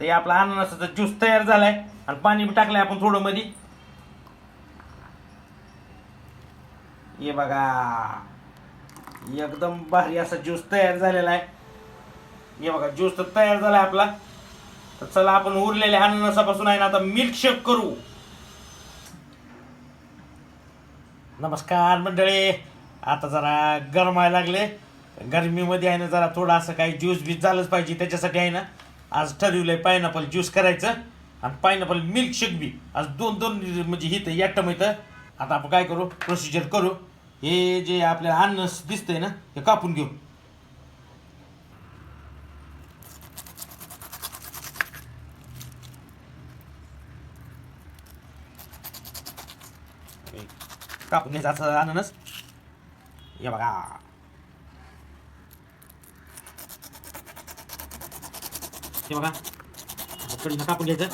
तर हे आपला अननसाचा ज्यूस तयार झालाय. आणि पाणी टाकलं टाकलंय आपण थोडं मध्ये हे बघा. एकदम भारी असा ज्यूस तयार झालेला आहे. हे बघा ज्यूस तर तयार झालाय आपला. तर चला आपण उरलेल्या अननसापासून आहे ना आता मिल्कशेक करू. नमस्कार मंडळी. आता जरा गरमायला लागले. गरमीमध्ये आहे ना जरा थोडं असं काही ज्यूस बीस झालंच पाहिजे त्याच्यासाठी आहे ना आज ठरवलंय पायनॅपल ज्यूस करायचं आणि पायनॅपल मिल्कशेक बी. आज दोन दोन म्हणजे हिथं याटम इथं आता आपण काय करू? प्रोसिजर करू. हे जे आपल्या अन्न दिसतंय ना हे कापून घेऊ. कापून घ्यायचं असं अननस. या बघा. हे बघा कडीनं कापून घ्यायचं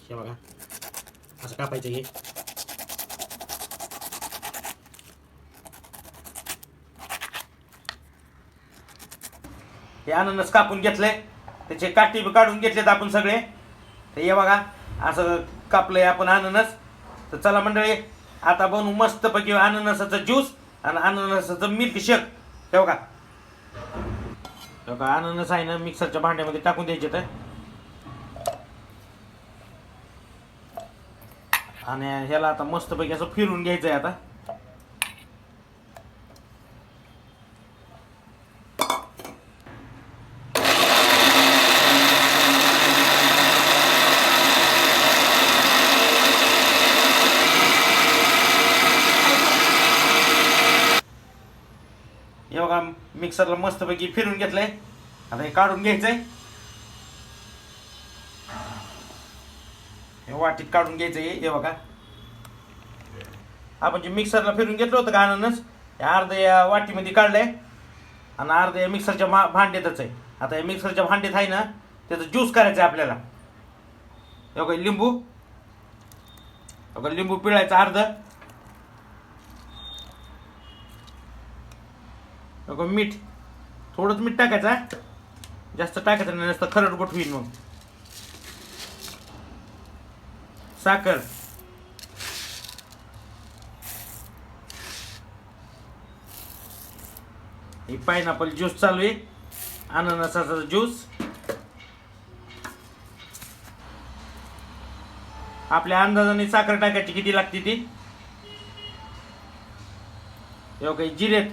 हे बघा असं कापायचं हे हे अननस कापून घेतलंय त्याचे काठी काढून घेतलेत आपण सगळे तर ये बघा असं कापलंय आपण अननस. तर चला मंडळी आता बनवू मस्तपैकी अननसाचं ज्यूस आणि अननसाचं मिल्क शेक हे बघा. बघा अननस आहे ना मिक्सरच्या भांड्यामध्ये टाकून द्यायचे तर. आणि ह्याला आता मस्तपैकी असं फिरून घ्यायचं आहे आता. हे बघा मिक्सरला मस्तपैकी फिरून घेतलंय. आता हे काढून घ्यायचंय. हे वाटीत काढून घ्यायचंय हे बघा. आपण जे मिक्सरला फिरून घेतलं होतं का हे अर्ध या वाटीमध्ये काढलंय. आणि अर्ध या मिक्सरच्या मा भांड्यातच आहे. आता या मिक्सरच्या भांड्यात आहे ना त्याचं ज्यूस करायचं आहे आपल्याला. हे बघा लिंबू. एवढं बघा लिंबू पिळायचं अर्ध. नको मीठ. थोडंच मीठ टाकायचं जास्त टाकायचं नाही नसतं खरड गोट होईल मग साखर. हे पायनॅपल ज्यूस चालू आहे. अननसाचा ज्यूस आपल्या अंदाजाने साखर टाकायची किती लागते ती? काही जिरेत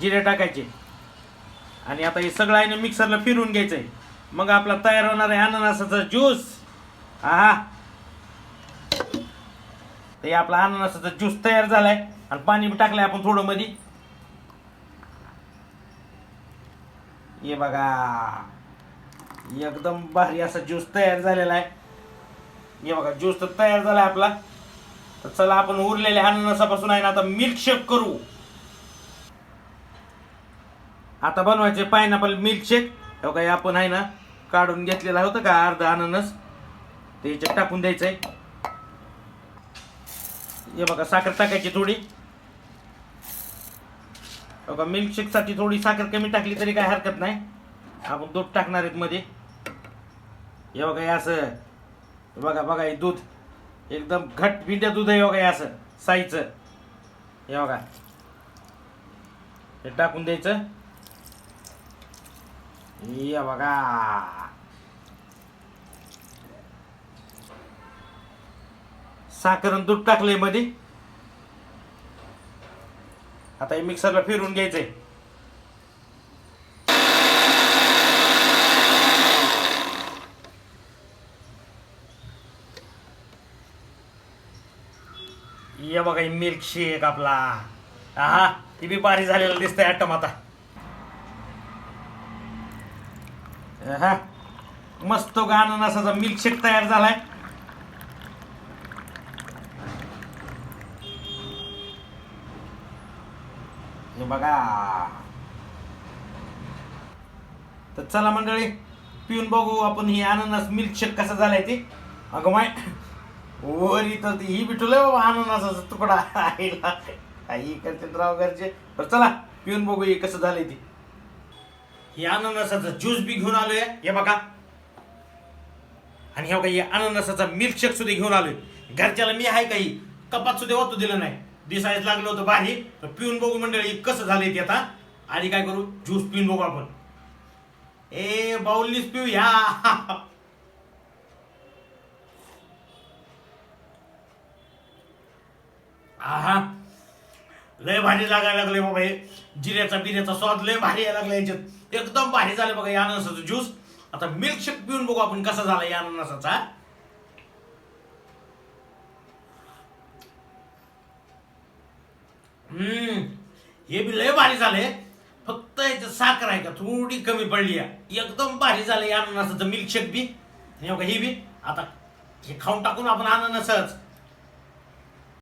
जिरे टाकायचे. आणि आता हे सगळं आहे ना मिक्सरला फिरून घ्यायचं आहे मग आपला तयार होणार आहे अननसाचा ज्यूस. आहा. तर हे आपला अननसाचा ज्यूस तयार झालाय. आणि पाणी टाकलंय आपण थोडं मध्ये हे बघा. एकदम भारी असा ज्यूस तयार झालेला आहे. हे बघा ज्यूस तर तयार झालाय आपला. तर चला आपण उरलेल्या अननसापासून आहे ना आता मिल्कशेक करू. आता बनवायचे पायनॅपल मिल्कशेक हो काही आपण आहे ना काढून घेतलेला होतं का अर्धा अननस. ते याच्यात टाकून द्यायचं आहे हे बघा साखर टाकायची थोडी. हो का मिल्कशेकसाठी थोडी साखर कमी टाकली तरी काय हरकत नाही. आपण दूध टाकणार आहेत मध्ये. हे बघा हे असं. बघा बघा हे दूध. एकदम घट भिंड्या दूध आहे बघा हे असं. साईचं. हे बघा. हे टाकून द्यायचं. या बघा साखर दूध टाकलंयमध्ये आता हे मिक्सरला फिरून घ्यायचंय. या बघा मिल्क शेक आपला. हा ती बी बारी झालेला दिसतंय आटम आता. हा. मस्त गाणं अननसाचा मिल्कशेक तयार झालाय. हे बघा. तर चला मंडळी पिऊन बघू आपण ही अननस मिल्कशेक कसा झालाय ते. अगं माय वरी तर ही बिठवलंय बाबा अननसाचा तुकडा आईला. काही करते राव घरचे बरं चला पिऊन बघू हे कसं झालंय ते. हे अननसाचा ज्यूस बी घेऊन आलोय. हे बघा. आणि हे बघा हे अननसाचा मिल्कशेक सुद्धा घेऊन आलोय. घरच्याला मी आहे काही कपात सुद्धा होतो दिलं नाही. दिसायच लागलं होतं भारी तर पिऊन बघू मंडळी कसं झालंय ते आता. आणि काय करू? ज्यूस पिऊन बघू आपण. ए बाऊलनीच पिऊ ह्या आहा. लय भारी लागायला लागले बाबा हे. जिऱ्याचा बिऱ्याचा स्वाद लय भारी यायला लागला याच्यात. एकदम भारी झालं बघा या अननसाचा ज्यूस आता मिल्कशेक पिऊन बघू आपण कसा झाला या अननसाचा. हम्म. हे बी लय भारी झाले फक्त याच्यात साखर आहे का? थोडी कमी पडली आहे एकदम भारी झालं या अननसाचं मिल्कशेक बी. हे बी. आता हे खाऊन टाकून आपण अननसच.